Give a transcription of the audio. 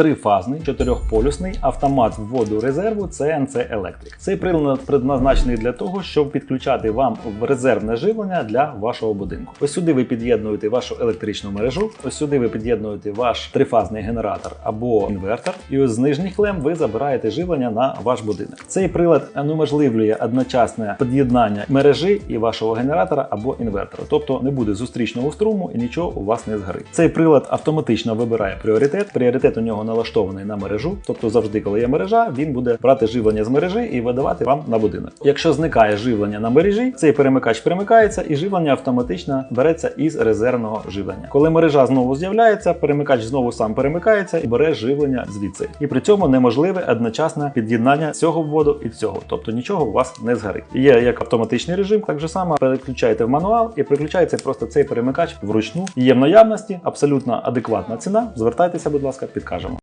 трифазний, чотирьохполюсний автомат вводу резерву CNC Electric. Цей прилад предназначений для того, щоб підключати вам резервне живлення для вашого будинку. Ось сюди ви під'єднуєте вашу електричну мережу, ось сюди ви під'єднуєте ваш трифазний генератор або інвертор, і ось з нижніх клем ви забираєте живлення на ваш будинок. Цей прилад унеможливлює одночасне під'єднання мережі і вашого генератора або інвертора, тобто не буде зустрічного струму і нічого у вас не згорить. Цей прилад автоматично вибирає пріоритет. Пріоритет у нього налаштований на мережу, тобто завжди, коли є мережа, він буде брати живлення з мережі і видавати вам на будинок. Якщо зникає живлення на мережі, цей перемикач перемикається і живлення автоматично береться із резервного живлення. Коли мережа знову з'являється, перемикач знову сам перемикається і бере живлення звідси. І при цьому неможливе одночасне під'єднання цього вводу і цього, тобто нічого у вас не згорить. Є як автоматичний режим, так же само переключаєте в мануал і переключається просто цей перемикач вручну. Є в наявності абсолютно адекватна ціна. Звертайтеся, будь ласка, підкажемо.